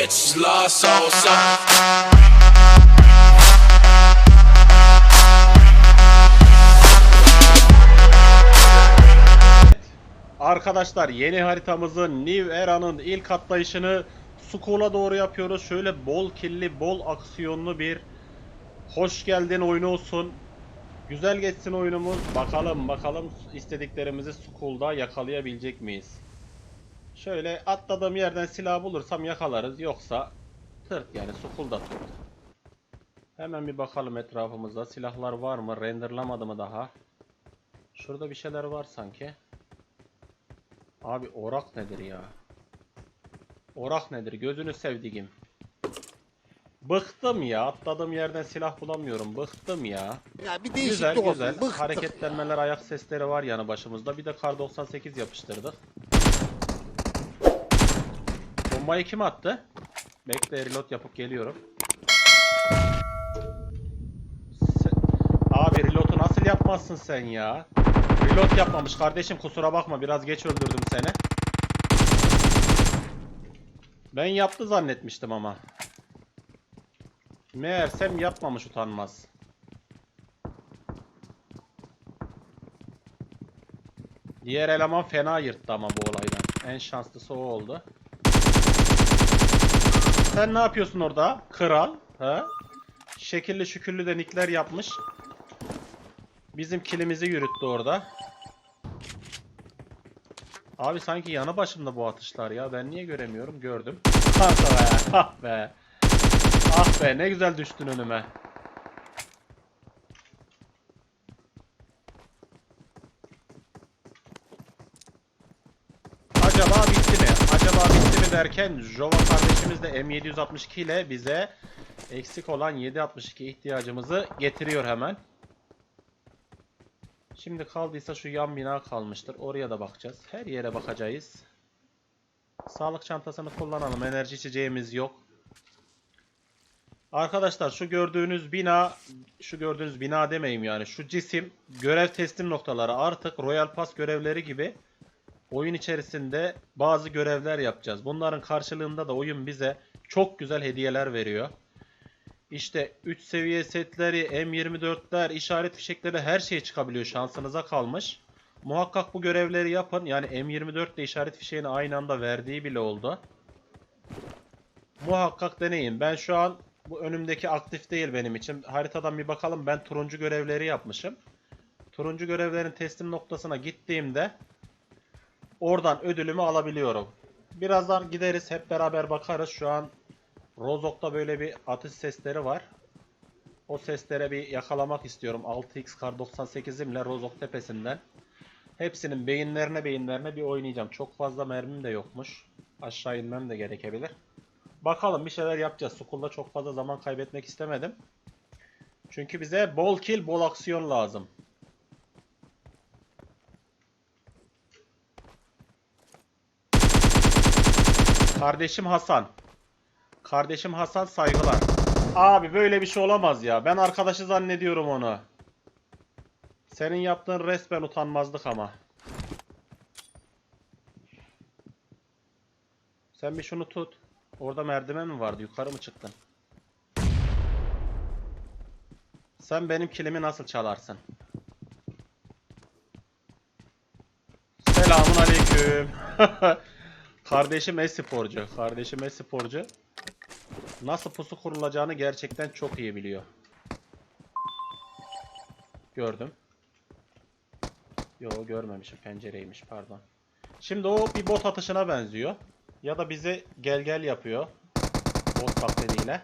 bitches soul son. Arkadaşlar yeni haritamızın New Era'nın ilk atlayışını Skull'a doğru yapıyoruz. Şöyle bol killi, bol aksiyonlu bir hoş geldin oyunu olsun. Güzel geçsin oyunumuz. Bakalım bakalım istediklerimizi Skull'da yakalayabilecek miyiz? Şöyle atladığım yerden silah bulursam yakalarız. Yoksa tırt yani Skull'da tırt. Hemen bir bakalım etrafımızda. Silahlar var mı? Renderlamadı mı daha? Şurada bir şeyler var sanki. Abi orak nedir ya? Orak nedir? Gözünü sevdiğim. Bıktım ya. Atladığım yerden silah bulamıyorum. Bıktım ya. Ya bir Güzel değişiklik olsun. güzel. Bıktık. Hareketlenmeler, ayak sesleri var yanı başımızda. Bir de kar 98 yapıştırdık. Bombayı kim attı? Bekle reload yapıp geliyorum. Se- Abi reload'u nasıl yapmazsın sen ya? Reload yapmamış kardeşim kusura bakma biraz geç öldürdüm seni. Ben yaptı zannetmiştim ama. Meğersem yapmamış utanmaz. Diğer eleman fena yırttı ama bu olaydan. En şanslısı o oldu. Sen ne yapıyorsun orada? Kral. Ha? Şekilli şükürlü de nickler yapmış. Bizim kilimizi yürüttü orada. Abi sanki yanı başımda bu atışlar ya. Ben niye göremiyorum? Gördüm. Ah be. Ah be. Ah be ne güzel düştün önüme. Acaba bitti mi? Acaba bitti mi derken Jova kardeşimiz de M762 ile bize eksik olan 762 ihtiyacımızı getiriyor hemen. Şimdi kaldıysa şu yan bina kalmıştır. Oraya da bakacağız. Her yere bakacağız. Sağlık çantasını kullanalım. Enerji içeceğimiz yok. Arkadaşlar şu gördüğünüz bina, şu gördüğünüz bina demeyeyim yani. Şu cisim görev teslim noktaları artık Royal Pass görevleri gibi oyun içerisinde bazı görevler yapacağız. Bunların karşılığında da oyun bize çok güzel hediyeler veriyor. İşte 3 seviye setleri, M24'ler, işaret fişekleri her şey çıkabiliyor şansınıza kalmış. Muhakkak bu görevleri yapın. Yani M24 ile işaret fişeğini aynı anda verdiği bile oldu. Muhakkak deneyin. Ben şu an bu önümdeki aktif değil benim için. Haritadan bir bakalım. Ben turuncu görevleri yapmışım. Turuncu görevlerin teslim noktasına gittiğimde oradan ödülümü alabiliyorum. Birazdan gideriz hep beraber bakarız. Şu an Rozok'ta böyle bir atış sesleri var. O seslere bir yakalamak istiyorum. 6x kar 98'imle Rozok tepesinden. Hepsinin beyinlerine beyinlerine bir oynayacağım. Çok fazla mermim de yokmuş. Aşağı inmem de gerekebilir. Bakalım bir şeyler yapacağız. Sukul'da çok fazla zaman kaybetmek istemedim. Çünkü bize bol kill, bol aksiyon lazım. Kardeşim Hasan. Kardeşim Hasan saygılar. Abi böyle bir şey olamaz ya. Ben arkadaşı zannediyorum onu. Senin yaptığın resmen utanmazlık ama. Sen bir şunu tut. Orada merdiven mi vardı? Yukarı mı çıktın? Sen benim kilimi nasıl çalarsın? Selamun aleyküm. Kardeşim e-sporcu. Kardeşim e-sporcu. Nasıl pusu kurulacağını gerçekten çok iyi biliyor. Gördüm. Yo görmemişim. Pencereymiş pardon. Şimdi o bir bot atışına benziyor. Ya da bizi gel gel yapıyor. Bot taklidiyle.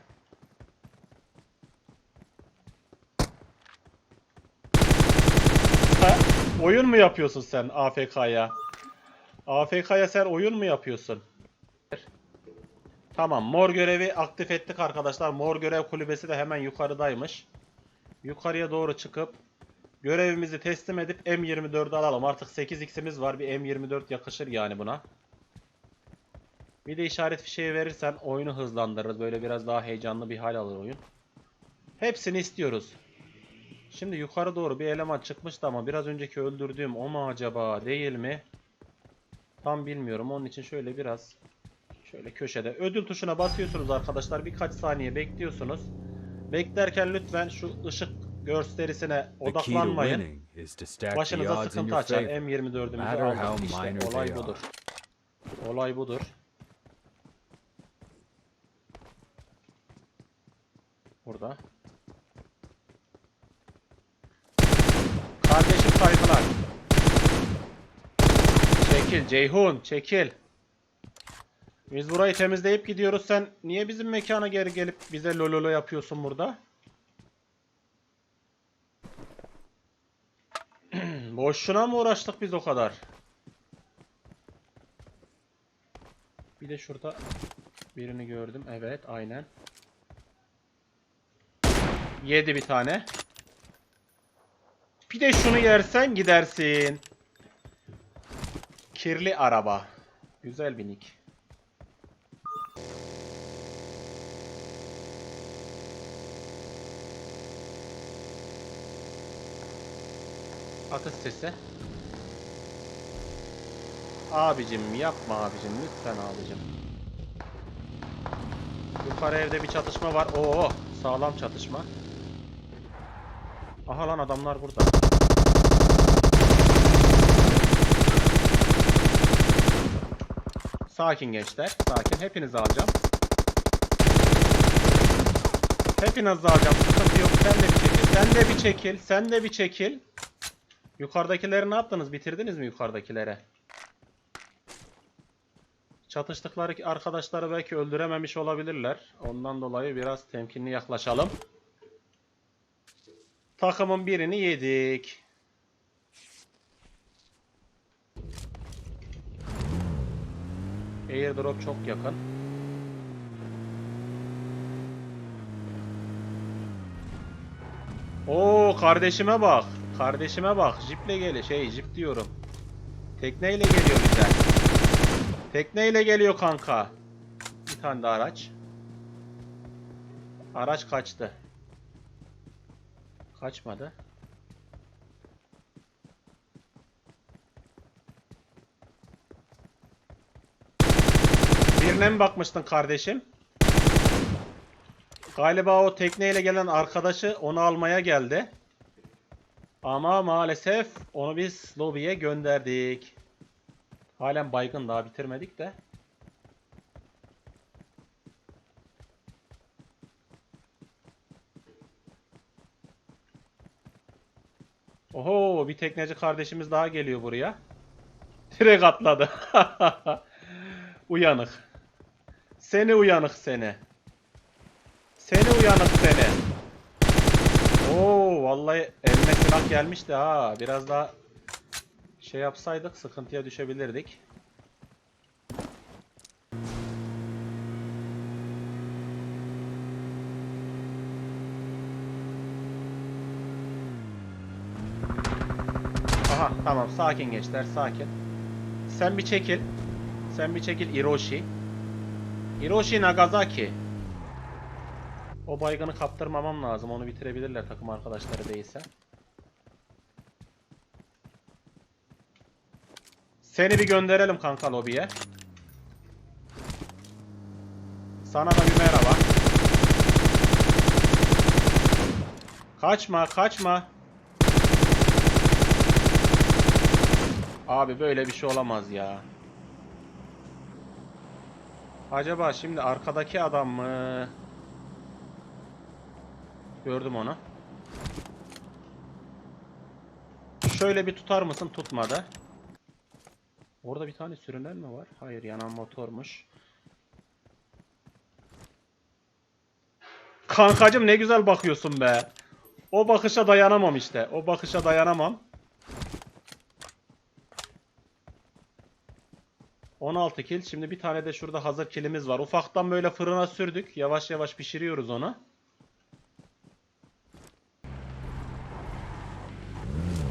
Oyun mu yapıyorsun sen AFK'ya? AFK'ya sen oyun mu yapıyorsun? Tamam mor görevi aktif ettik arkadaşlar. Mor görev kulübesi de hemen yukarıdaymış. Yukarıya doğru çıkıp görevimizi teslim edip M24'ü alalım. Artık 8x'imiz var. Bir M24 yakışır yani buna. Bir de işaret fişeği verirsen oyunu hızlandırırız. Böyle biraz daha heyecanlı bir hal alır oyun. Hepsini istiyoruz. Şimdi yukarı doğru bir eleman çıkmıştı ama biraz önceki öldürdüğüm o mu acaba değil mi? Tam bilmiyorum. Onun için şöyle biraz Şöyle köşede. Ödül tuşuna basıyorsunuz arkadaşlar. Birkaç saniye bekliyorsunuz. Beklerken lütfen şu ışık gösterisine odaklanmayın. Başınıza sıkıntı açar. favor. M24'ümüzü matter aldık. İşte olay budur. Olay budur. Burada. Kardeşim saygılar. Çekil Ceyhun çekil. Biz burayı temizleyip gidiyoruz. Sen niye bizim mekana geri gelip bize lololo yapıyorsun burada? Boşuna mı uğraştık biz o kadar? Bir de şurada birini gördüm. Evet, aynen. Yedi bir tane. Bir de şunu yersen gidersin. Kirli araba. Güzel bir nick. Atış sesi. Abicim yapma abicim lütfen abicim. Yukarı evde bir çatışma var. Oo sağlam çatışma. Aha lan adamlar burada. Sakin gençler. Sakin. Hepinizi alacağım. Hepinizi alacağım. Sıkıntı yok. Sen de bir çekil. Sen de bir çekil. Sen de bir çekil. Yukarıdakileri ne yaptınız? Bitirdiniz mi yukarıdakilere? Çatıştıkları arkadaşları belki öldürememiş olabilirler. Ondan dolayı biraz temkinli yaklaşalım. Takımın birini yedik. Airdrop çok yakın. Oo kardeşime bak. Kardeşime bak. Jiple geliyor. Şey jip diyorum. Tekneyle geliyor bize. Tekneyle geliyor kanka. Bir tane de araç. Araç kaçtı. Kaçmadı. Birine mi bakmıştın kardeşim? Galiba o tekneyle gelen arkadaşı onu almaya geldi. Ama maalesef onu biz lobiye gönderdik. Halen baygın daha bitirmedik de. Oho bir tekneci kardeşimiz daha geliyor buraya. Direkt atladı. uyanık. Seni uyanık seni. Seni uyanık seni. Oo vallahi eline silah gelmişti ha. Biraz daha şey yapsaydık sıkıntıya düşebilirdik. Aha tamam sakin gençler sakin. Sen bir çekil. Sen bir çekil Hiroshi. Hiroshi Nagasaki. O baygını kaptırmamam lazım. Onu bitirebilirler takım arkadaşları değilse. Seni bir gönderelim kanka lobiye. Sana da bir merhaba. Kaçma, kaçma. Abi böyle bir şey olamaz ya. Acaba şimdi arkadaki adam mı? Gördüm onu. Şöyle bir tutar mısın? Tutmadı. Orada bir tane sürünen mi var? Hayır yanan motormuş. Kankacım ne güzel bakıyorsun be. O bakışa dayanamam işte. O bakışa dayanamam. 16 kill. Şimdi bir tane de şurada hazır killimiz var. Ufaktan böyle fırına sürdük. Yavaş yavaş pişiriyoruz onu.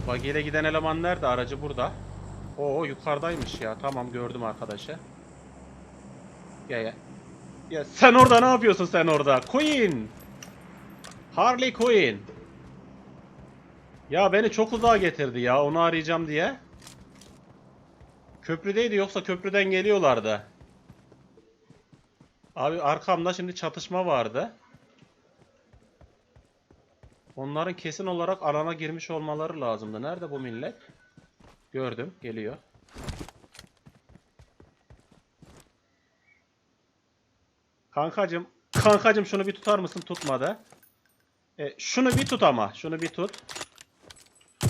Buggy ile giden eleman nerede? Aracı burada. Oo yukarıdaymış ya. Tamam gördüm arkadaşı. Ya ya. Ya sen orada ne yapıyorsun sen orada? Queen. Harley Quinn. Ya beni çok uzağa getirdi ya. Onu arayacağım diye. Köprüdeydi yoksa köprüden geliyorlardı. Abi arkamda şimdi çatışma vardı. Onların kesin olarak alana girmiş olmaları lazımdı. Nerede bu millet? Gördüm, geliyor. Kankacım, kankacım şunu bir tutar mısın? Tutmadı. E, şunu bir tut ama, şunu bir tut.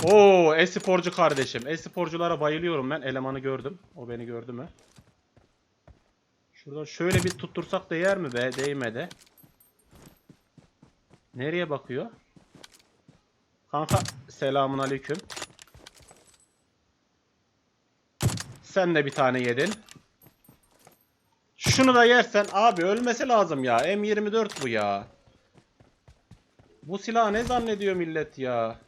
Oo, e-sporcu kardeşim. E-sporculara bayılıyorum ben. Elemanı gördüm. O beni gördü mü? Şuradan şöyle bir tuttursak değer mi be? Değmedi. Nereye bakıyor? Kanka selamun aleyküm. Sen de bir tane yedin. Şunu da yersen abi ölmesi lazım ya. M24 bu ya. Bu silah ne zannediyor millet ya?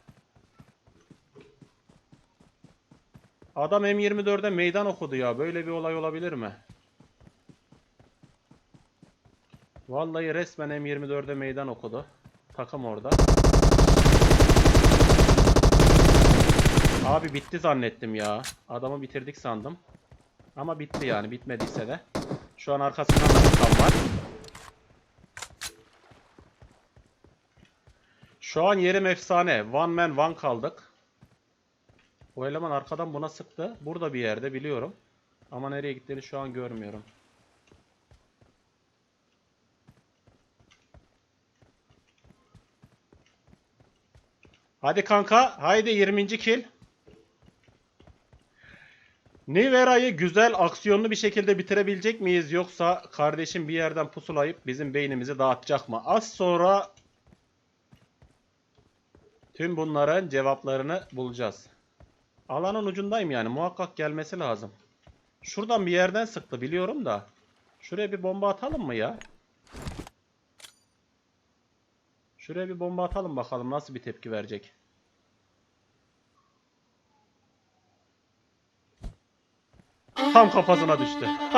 Adam M24'de meydan okudu ya. Böyle bir olay olabilir mi? Vallahi resmen M24'de meydan okudu. Takım orada. Abi bitti zannettim ya. Adamı bitirdik sandım. Ama bitti yani bitmediyse de. Şu an arkasından da kan var. Şu an yerim efsane. One man one kaldık. O eleman arkadan buna sıktı. Burada bir yerde biliyorum. Ama nereye gittiğini şu an görmüyorum. Hadi kanka. Haydi 20. kill. Nivera'yı güzel aksiyonlu bir şekilde bitirebilecek miyiz yoksa kardeşim bir yerden pusulayıp bizim beynimizi dağıtacak mı? Az sonra tüm bunların cevaplarını bulacağız. Alanın ucundayım yani muhakkak gelmesi lazım. Şuradan bir yerden sıktı biliyorum da. Şuraya bir bomba atalım mı ya? Şuraya bir bomba atalım bakalım nasıl bir tepki verecek. Tam kafasına düştü.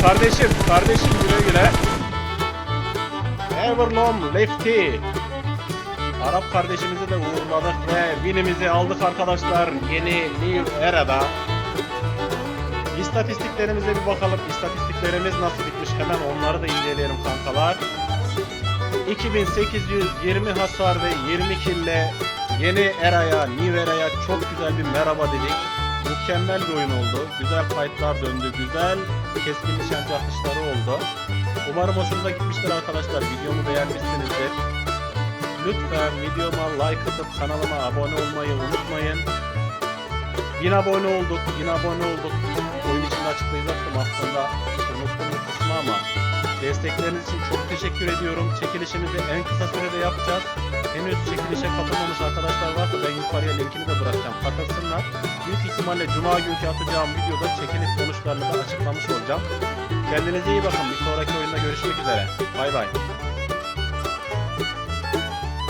kardeşim, kardeşim güle güle. Everlong Lefty. Arap kardeşimizi de uğurladık ve winimizi aldık arkadaşlar yeni New Era'da. İstatistiklerimize bir bakalım. İstatistiklerimiz nasıl bitmiş hemen onları da inceleyelim kankalar. 2820 hasar ve 20 kille yeni Era'ya, New Era'ya çok güzel bir merhaba dedik. Mükemmel bir oyun oldu. Güzel fightlar döndü. Güzel keskin nişancı atışları oldu. Umarım hoşunuza gitmiştir arkadaşlar. Videomu beğenmişsinizdir. Lütfen videoma like atıp kanalıma abone olmayı unutmayın. 1000 abone olduk, 1000 abone olduk. Oyun içinde açıklayacaktım aslında. Unuttum kısmı ama destekleriniz için çok teşekkür ediyorum. Çekilişimizi en kısa sürede yapacağız. Henüz çekilişe katılmamış arkadaşlar varsa ben yukarıya linkini de bırakacağım. Katılsınlar. Büyük ihtimalle Cuma günkü atacağım videoda çekiliş sonuçlarını da açıklamış olacağım. Kendinize iyi bakın. Bir sonraki oyunda görüşmek üzere. Bay bay.